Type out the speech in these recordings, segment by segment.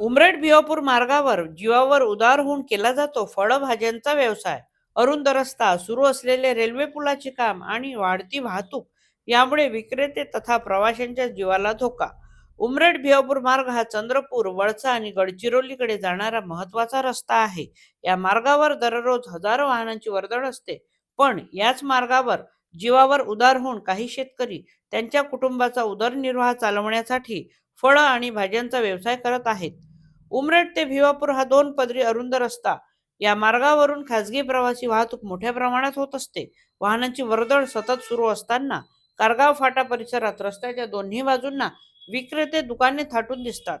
उमरेड भिवापूर मार्गावर जीवावर उदार होऊन केला जातो फळभाज्यांचा व्यवसाय. अरुंद रस्ता सुरू असलेले रेल्वे पुलाचे काम आणि वाढती वाहतूक यामुळे विक्रेते तथा प्रवाशांच्या जीवाला धोका. उमरेड भिवापूर मार्ग हा चंद्रपूर वळसा आणि गडचिरोलीकडे जाणारा महत्त्वाचा रस्ता आहे. या मार्गावर दररोज हजारो वाहनांची वर्दळ असते. पण याच मार्गावर जीवावर उदार होऊन काही शेतकरी त्यांच्या कुटुंबाचा उदरनिर्वाह चालवण्यासाठी फळं आणि भाज्यांचा व्यवसाय करत आहेत. उमरेड ते भिवापूर हा दोन पदरी अरुंद रस्ता. या मार्गावरून खासगी प्रवासी वाहतूक मोठ्या प्रमाणात होत असते. वाहनांची वर्दळ सतत सुरू असताना कारगाव फाटा परिसरात रस्त्याच्या दोन्ही बाजूंना विक्रेते दुकाने थाटून दिसतात.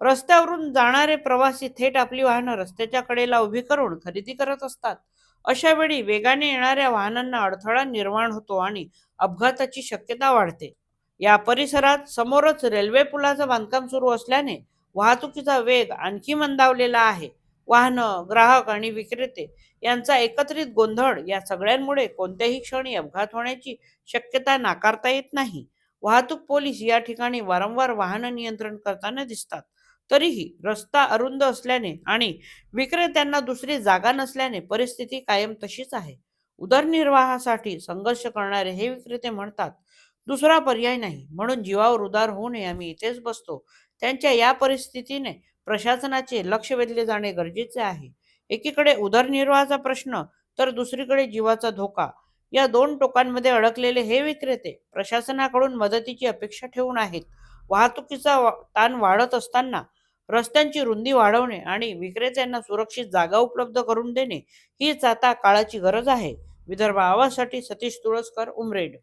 रस्त्यावरून जाणारे प्रवासी थेट आपली वाहनं रस्त्याच्या कडेला उभी करून खरेदी करत असतात. अशा वेळी वेगाने येणाऱ्या वाहनांना अडथळा निर्माण होतो आणि अपघाताची शक्यता वाढते. या परिसरात समोरच रेल्वे पुलाचं बांधकाम सुरू असल्याने वाहतुकीचा वेग आणखी मंदावलेला आहे. वाहनं ग्राहक आणि विक्रेते यांचा एकत्रित गोंधळ या सगळ्यांमुळे कोणत्याही क्षणी अपघात होण्याची शक्यता नाकारता येत नाही. वाहतूक पोलीस या ठिकाणी वारंवार वाहन नियंत्रण करताना दिसतात. तरीही रस्ता अरुंद असल्याने आणि विक्रेत्यांना दुसरी जागा नसल्याने परिस्थिती कायम तशीच आहे. उदरनिर्वाहासाठी संघर्ष करणारे हे विक्रेते म्हणतात दुसरा पर्याय नाही. म्हणून जीवावर उदार होऊ नये. आम्ही इथेच बसतो. त्यांच्या या परिस्थितीने प्रशासनाचे लक्ष वेधले जाणे गरजेचे आहे. एकीकडे उदरनिर्वाहाचा प्रश्न तर दुसरीकडे जीवाचा धोका. या दोन टोकांमध्ये अडकलेले हे विक्रेते प्रशासनाकडून मदतीची अपेक्षा ठेवून आहेत. वाहतुकीचा ताण वाढत असताना रस्त्यांची रुंदी वाढवणे आणि विक्रेत्यांना सुरक्षित जागा उपलब्ध करून देणे हीच आता काळाची गरज आहे. विदर्भ आवाजसाठी सतीश तुळसकर उमरेड.